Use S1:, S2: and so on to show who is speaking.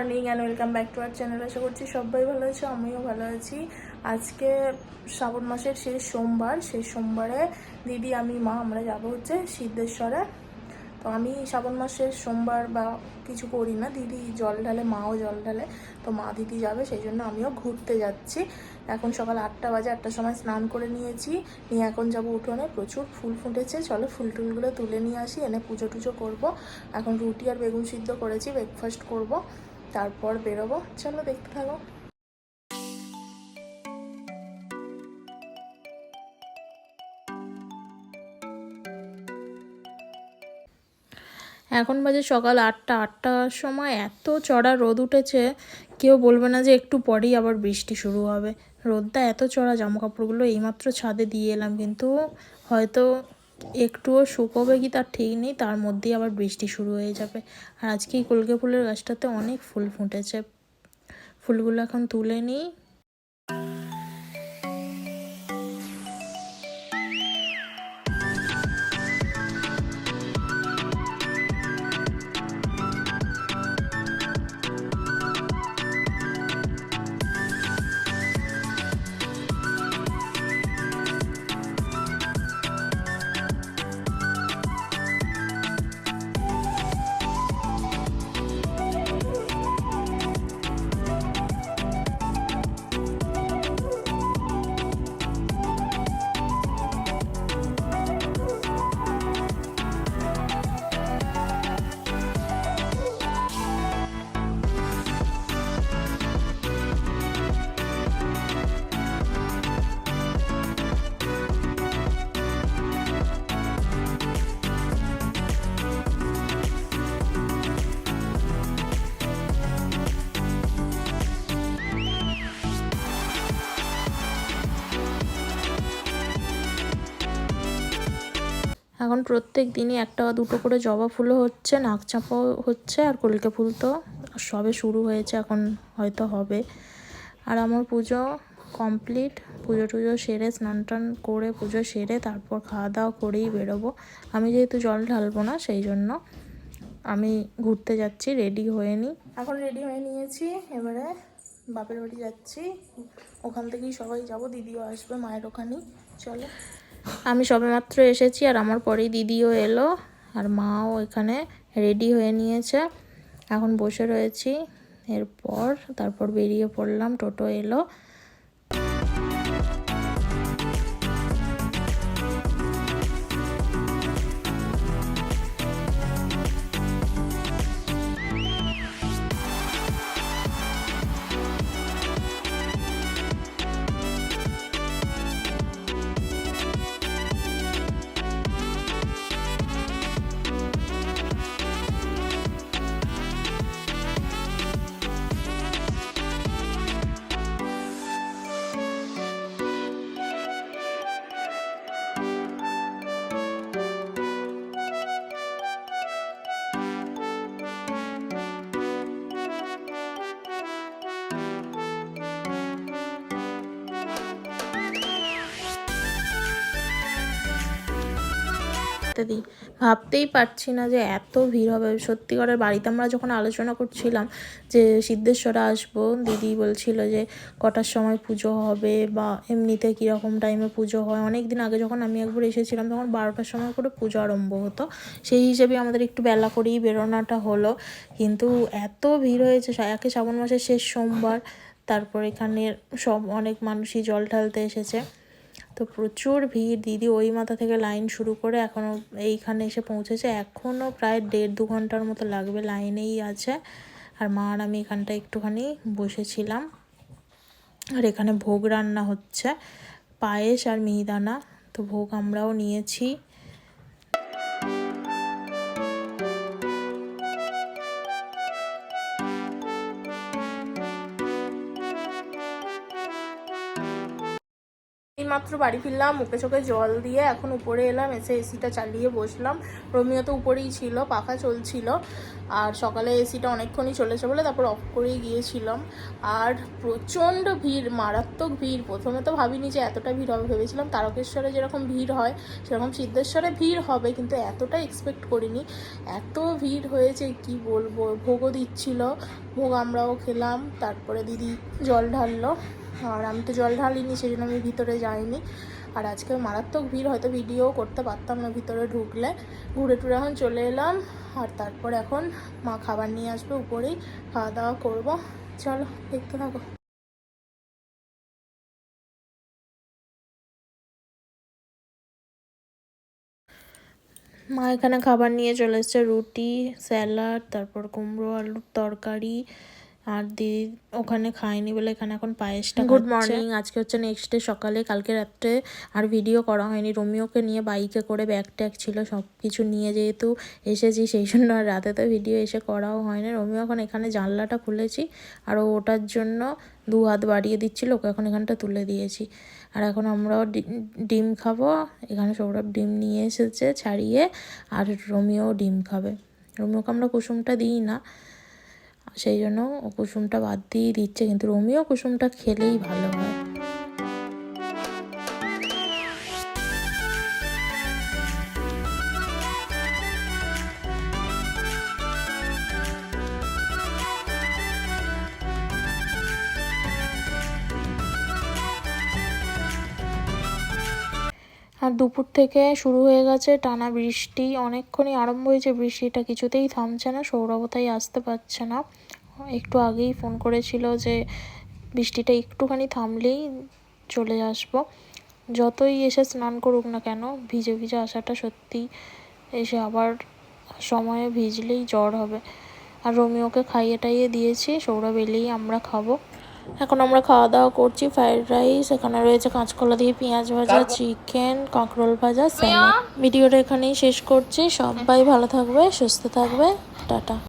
S1: Morning and welcome back to our channel আশা করছি সবাই ভালো আছে, আমিও ভালো আছি। আজকে শ্রাবণ মাসের শেষ সোমবার, শেষ সোমবারে দিদি, আমি, মা আমরা যাব হচ্ছে সিদ্ধেশ্বরে। তো আমি শ্রাবণ মাসের সোমবার বা কিছু করি না, দিদি জল ঢালে, মাও জল ঢালে, তো মা দিদি যাবে, সেই জন্য আমিও ঘুরতে যাচ্ছি। এখন সকাল আটটা বাজে, আটটার সময় স্নান করে নিয়েছি, নিয়ে এখন যাব উঠোনে, প্রচুর ফুল ফুটেছে, চলো ফুল টুলগুলো তুলে নিয়ে আসি, এনে পুজো টুজো করব। এখন রুটি আর বেগুন সিদ্ধ করেছি ব্রেকফাস্ট করব। তারপর বেরোবো। চলো দেখতে থাকো। এখন বাজে সকাল আটটা। আটটার সময় এত চড়া রোদ উঠেছে, কেউ বলবে না যে একটু পরেই আবার বৃষ্টি শুরু হবে। রোদটা এত চড়া জামা কাপড়গুলো এইমাত্র ছাদে দিয়ে এলাম, কিন্তু হয়তো একটুও শুকোবে কি তার ঠিক নেই, তার মধ্যেই আবার বৃষ্টি শুরু হয়ে যাবে। আর আজকে এই কলকে ফুলের গাছটাতে অনেক ফুল ফুটেছে। ফুলগুলো এখন তুলে নিই। এখন প্রত্যেক দিনই একটা বা দুটো করে জবা ফুলও হচ্ছে, নাক চাপাও হচ্ছে আর কলকে ফুল তো সবে শুরু হয়েছে, এখন হয়তো হবে। আর আমার পুজো কমপ্লিট, পুজো টুজো সেরে স্নান টান করে পুজো সেরে তারপর খাওয়া দাওয়া করেই বেরোবো। আমি যেহেতু জল ঢালবো না, সেই জন্য আমি ঘুরতে যাচ্ছি, রেডি হয়ে নিই। এখন রেডি হয়ে নিয়েছি, এবারে বাপের বাড়ি যাচ্ছি। ওখান থেকেই সবাই যাব, দিদিও আসবে, মায়ের ওখানেই। চলো। আমি সবেমাত্র এসেছি আর আমার পরেই দিদিও এলো আর মাও এখানে রেডি হয়ে নিয়েছে। এখন বসে রয়েছি। এরপর তারপর বেরিয়ে পড়লাম, টোটো এলো। করতে দিই। ভাবতেই পারছি না যে এত ভিড় হবে। সত্যিকারের বাড়িতে আমরা যখন আলোচনা করছিলাম যে সিদ্ধেশ্বরে আসব, দিদি বলছিল যে কটার সময় পুজো হবে বা এমনিতে কীরকম টাইমে পুজো হয়। অনেক দিন আগে যখন আমি একবার এসেছিলাম, তখন বারোটার সময় করে পুজো আরম্ভ হতো। সেই হিসেবে আমাদের একটু বেলা করেই বেরোনাটা হলো। কিন্তু এত ভিড় হয়েছে একে শ্রাবণ মাসের শেষ সোমবার, তারপর এখানে সব অনেক মানুষই জল ঢালতে এসেছে। তো প্রচুর ভিড়। দিদি ওই মাথা থেকে লাইন শুরু করে এখনও এইখানে এসে পৌঁছেছে। এখনও প্রায় দেড় দু ঘণ্টার মতো লাগবে, লাইনেই আছে। আর মা আর আমি এখানটা একটুখানি বসেছিলাম। আর এখানে ভোগ রান্না হচ্ছে, পায়েস আর মিহিদানা। তো ভোগ আমরাও নিয়েছি। মাত্র বাড়ি ফিরলাম, মুখে চোখে জল দিয়ে এখন উপরে এলাম, এসে এসিটা চালিয়ে বসলাম। রোমিও তো উপরেই ছিল, পাখা চলছিল। আর সকালে এসিটা অনেকক্ষণই চলেছে বলে তারপর অফ করেই গিয়েছিলাম। আর প্রচণ্ড ভিড়, মারাত্মক ভিড়। প্রথমে তো ভাবিনি যে এতটা ভিড় হবে, ভেবেছিলাম তারকেশ্বরে যেরকম ভিড় হয়, সেরকম সিদ্ধেশ্বরে ভিড় হবে, কিন্তু এতটা এক্সপেক্ট করিনি। এত ভিড় হয়েছে, কি বলব? ভোগও দিচ্ছিল, ভোগ আমরাও খেলাম, তারপরে দিদি জল ঢাললো। আর আমি তো জল ঢালিনি সেই জন্য আমি ভিতরে যাইনি। আর আজকে মারাত্মক ভিড়, হয়তো ভিডিও করতে পারতাম না ভিতরে ঢুকলে। ঘুরে টুরে এখন চলে এলাম, আর তারপর এখন মা খাবার নিয়ে আসবে, উপরেই খাওয়া দাওয়া করব। চলো, দেখতে থাকো। মা এখানে খাবার নিয়ে চলে এসছে, রুটি, স্যালাড, তারপর কুমড়ো আলুর তরকারি আর দিদি ওখানে খায়নি বলে এখানে এখন পায়েসটা গুড মর্নিং আজকে হচ্ছে নেক্সট ডে সকালে কালকে রাত্রে আর ভিডিও করা হয়নি। রোমিওকে নিয়ে বাইকে করে ব্যাগ ট্যাগ ছিল সব কিছু নিয়ে যেহেতু এসেছি সেই জন্য আর রাতে তো ভিডিও এসে করাও হয়নি। রোমিও এখন এখানে জানলাটা খুলেছি আর ওটার জন্য দু হাত বাড়িয়ে দিচ্ছিল ওকে এখন এখানটা তুলে দিয়েছি। আর এখন আমরাও ডিম খাব। এখানে সৌরভ ডিম নিয়ে এসেছে ছাড়িয়ে আর রোমিও ডিম খাবে। রোমিওকে আমরা কুসুমটা দিই না। সেই জন্য কুসুমটা বাদ দিয়েই দিচ্ছে। কিন্তু রোমিও কুসুমটা খেলেই ভালো হয়। আর দুপুর থেকে শুরু হয়ে গেছে টানা বৃষ্টি। অনেকক্ষণই আরম্ভ হয়েছে বৃষ্টিটা কিছুতেই থামছে না, সৌরভ তাই আসতে পারছে না। একটু আগেই ফোন করেছিল যে বৃষ্টিটা একটুখানি থামলেই চলে আসব। যতই এসে স্নান করুক না কেন, ভিজে ভিজে আসাটা সত্যি এসে আবার সময়ে ভিজলেই জ্বর হবে। আর রোমিওকে খাইয়ে টাইয়ে দিয়েছি, সৌরভ এলেই আমরা খাব। এখন আমরা খাওয়া দাওয়া করছি ফ্রাইড রাইস এখানে রয়েছে কাঁচকলা দিয়ে পেঁয়াজ ভাজা চিকেন কাঁকরোল ভাজা স্যালাড ভিডিওটা এখানেই শেষ করছি সবাই ভালো থাকবে সুস্থ থাকবে টাটা।